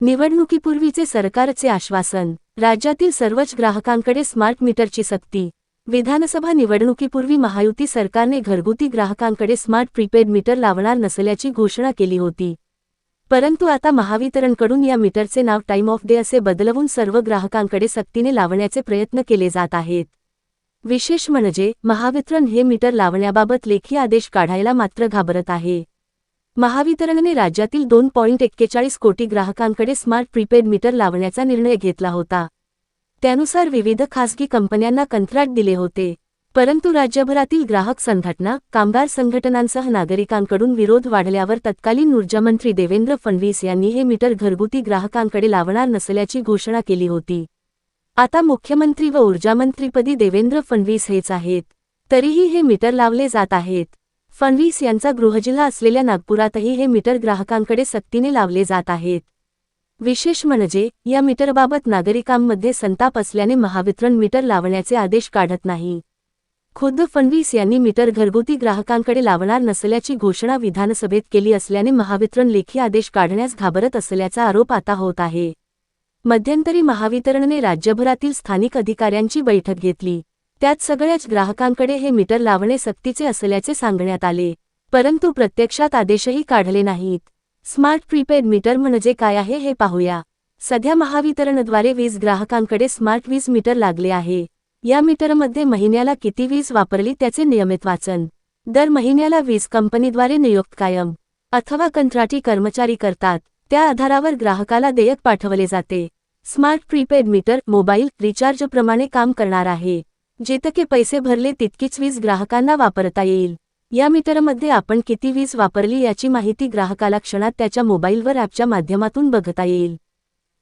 निवडणुकीपूर्वीचे सरकारचे आश्वासन राज्यातील सर्वच ग्राहकांकडे स्मार्ट मीटरची सक्ती. विधानसभा निवडणुकीपूर्वी महायुती सरकारने घरगुती ग्राहकांकडे स्मार्ट प्रीपेड मीटर लावणार नसल्याची घोषणा केली होती. परंतु आता महावितरणकडून या मीटरचे नाव टाइम ऑफ डे असे बदलवून सर्व ग्राहकांकडे सक्तीने लावण्याचे प्रयत्न केले जात आहेत. विशेष म्हणजे महावितरण हे मीटर लावण्याबाबत लेखी आदेश काढायला मात्र घाबरत आहे. महावितरणने राज्यातील दोन पॉईंट एक्केचाळीस कोटी ग्राहकांकडे स्मार्ट प्रीपेड मीटर लावण्याचा निर्णय घेतला होता. त्यानुसार विविध खासगी कंपन्यांना कंत्राट दिले होते. परंतु राज्यभरातील ग्राहक संघटना कामगार संघटनांसह नागरिकांकडून विरोध वाढल्यावर तत्कालीन ऊर्जामंत्री देवेंद्र फडणवीस यांनी हे मीटर घरगुती ग्राहकांकडे लावणार नसल्याची घोषणा केली होती. आता मुख्यमंत्री व ऊर्जामंत्रीपदी देवेंद्र फडणवीस हेच आहेत. तरीही हे मीटर लावले जात आहेत. फडणवीस यांचा गृहजिल्हा असलेल्या नागपुरातही हे मीटर ग्राहकांकडे सक्तीने लावले जात आहेत. विशेष म्हणजे या मीटरबाबत नागरिकांमध्ये संताप असल्याने महावितरण मीटर लावण्याचे आदेश काढत नाही. खुद्द फडणवीस यांनी मीटर घरगुती ग्राहकांकडे लावणार नसल्याची घोषणा विधानसभेत केली असल्याने महावितरण लेखी आदेश काढण्यास घाबरत असल्याचा आरोप आता होत आहे. मध्यंतरी महावितरणने राज्यभरातील स्थानिक अधिकाऱ्यांची बैठक घेतली. त्यात सगळ्याच ग्राहकांकडे हे मीटर लावणे सक्तीचे असल्याचे सांगण्यात आले. परंतु प्रत्यक्षात आदेशही काढले नाहीत. स्मार्ट प्रीपेड मीटर म्हणजे काय आहे हे पाहूया. सध्या महावितरणद्वारे वीज ग्राहकांकडे स्मार्ट वीज मीटर लागले आहे. या मीटरमध्ये महिन्याला किती वीज वापरली त्याचे नियमित वाचन. दर महिन्याला वीज कंपनीद्वारे नियुक्त कायम. अथवा कंत्राटी कर्मचारी करतात. त्या आधारावर ग्राहकाला देयक पाठवले जाते. स्मार्ट प्रीपेड मीटर मोबाईल रिचार्जप्रमाणे काम करणार आहे. जितके पैसे भरले तितकीच वीज ग्राहकांना वापरता येईल. या मीटरमध्ये आपण किती वीज वापरली याची माहिती ग्राहकाला क्षणात त्याच्या मोबाईलवर ॲपच्या माध्यमातून बघता येईल.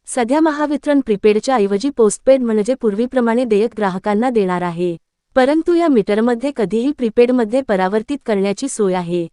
सध्या महावितरण प्रीपेडच्या ऐवजी पोस्टपेड म्हणजे पूर्वीप्रमाणे देयक ग्राहकांना देणार आहे. परंतु या मीटरमध्ये कधीही प्रीपेडमध्ये परावर्तित करण्याची सोय आहे.